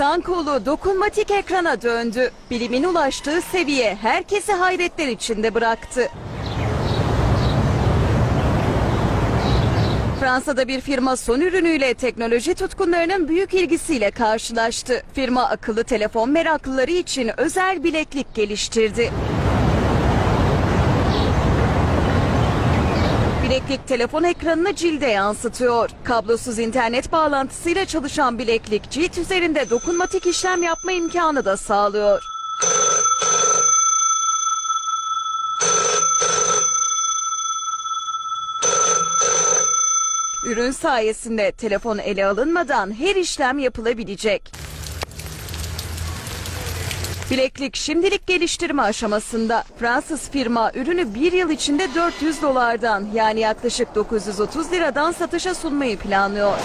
İnsan kolu dokunmatik ekrana döndü. Bilimin ulaştığı seviye herkesi hayretler içinde bıraktı. Fransa'da bir firma son ürünüyle teknoloji tutkunlarının büyük ilgisiyle karşılaştı. Firma akıllı telefon meraklıları için özel bileklik geliştirdi. Bileklik telefon ekranını cilde yansıtıyor. Kablosuz internet bağlantısıyla çalışan bileklik cilt üzerinde dokunmatik işlem yapma imkanı da sağlıyor. Ürün sayesinde telefon ele alınmadan her işlem yapılabilecek. Bileklik şimdilik geliştirme aşamasında. Fransız firma ürünü bir yıl içinde 400 dolardan yani yaklaşık 930 liradan satışa sunmayı planlıyor.